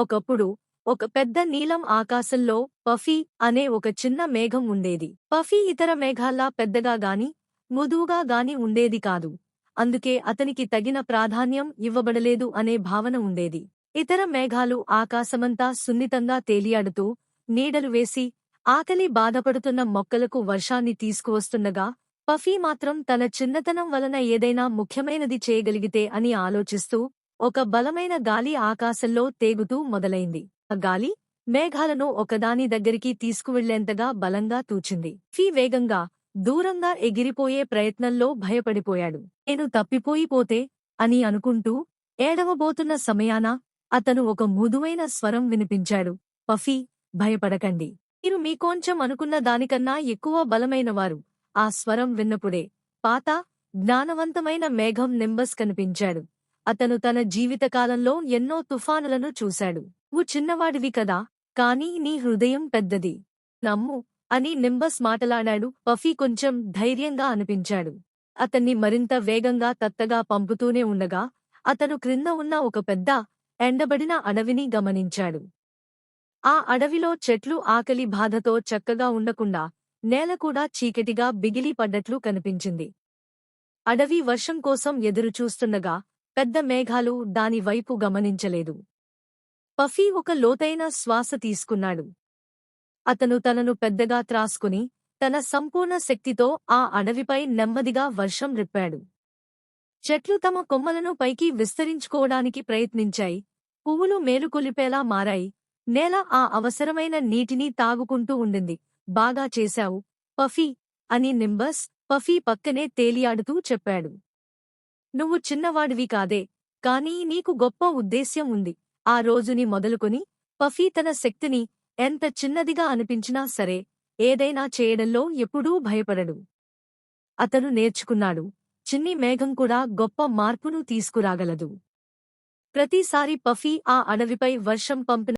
ఒకప్పుడు ఒక పెద్ద నీలం ఆకాశంలో పఫీ అనే ఒక చిన్న మేఘం ఉండేది. పఫీ ఇతర మేఘాల్లా పెద్దగా గాని మృదువుగా గాని ఉండేది కాదు. అందుకే అతనికి తగిన ప్రాధాన్యం ఇవ్వబడలేదు అనే భావన ఉండేది. ఇతర మేఘాలు ఆకాశమంతా సున్నితంగా తేలియాడుతూ నీడలు వేసి ఆకలి బాధపడుతున్న మొక్కలకు వర్షాన్ని తీసుకువస్తుండగా పఫీ మాత్రం తన చిన్నతనం వలన ఏదైనా ముఖ్యమైనది చేయగలిగితే అని ఆలోచిస్తూ ఒక బలమైన గాలి ఆకాశంలో తేగుతూ మొదలైంది. ఆ గాలి మేఘాలను ఒకదాని దగ్గరికి తీసుకువెళ్ళేంతగా బలంగా తూచింది. ఫీ వేగంగా దూరంగా ఎగిరిపోయే ప్రయత్నంలో భయపడిపోయాడు. నేను తప్పిపోయిపోతే అని అనుకుంటూ ఏడవబోతున్న సమయాన అతను ఒక మృదువైన స్వరం వినిపించాడు. పఫీ భయపడకండి. మీరు మీకోంచెం అనుకున్న దానికన్నా ఎక్కువ బలమైనవారు. ఆ స్వరం విన్నప్పుడే పాత జ్ఞానవంతమైన మేఘం నింబస్ కనిపించాడు. అతను తన జీవితకాలంలో ఎన్నో తుఫానులను చూశాడు. నువ్వు చిన్నవాడివి కదా కానీ నీ హృదయం పెద్దది. నమ్ము అని నింబస్ మాటలాడాడు. పఫీ కొంచెం ధైర్యంగా అనిపించాడు. అతన్ని మరింత వేగంగా తత్తగా పంపుతూనే ఉండగా అతను క్రింద ఉన్న ఒక పెద్ద ఎండబడిన అడవిని గమనించాడు. ఆ అడవిలో చెట్లు ఆకలి బాధతో చక్కగా ఉండకుండా నేల కూడా చీకటిగా బిగిలి పడ్డట్లు కనిపించింది. అడవి వర్షం కోసం ఎదురుచూస్తుండగా పెద్ద మేఘాలు దానివైపు గమనించలేదు. పఫీ ఒక లోతైన శ్వాస తీసుకున్నాడు. అతను తనను పెద్దగా త్రాసుకుని తన సంపూర్ణ శక్తితో ఆ అడవిపై నెమ్మదిగా వర్షం రిప్పాడు. చెట్లు తమ కొమ్మలను పైకి విస్తరించుకోవడానికి ప్రయత్నించాయి. పువ్వులు మేలుకొలిపేలా మారాయి. నేల ఆ అవసరమైన నీటిని తాగుకుంటూ ఉండింది. బాగా చేశావు పఫీ అని నింబస్ పఫీ పక్కనే తేలియాడుతూ చెప్పాడు. నువ్వు చిన్నవాడివి కాదే కానీ నీకు గొప్ప ఉద్దేశ్యం ఉంది. ఆ రోజుని మొదలుకొని పఫీ తన శక్తిని ఎంత చిన్నదిగా అనిపించినా సరే ఏదైనా చేయడంలో ఎప్పుడూ భయపడడు. అతను నేర్చుకున్నాడు చిన్ని మేఘం కూడా గొప్ప మార్పును తీసుకురాగలదు. ప్రతిసారి పఫీ ఆ అడవిపై వర్షం పంపిన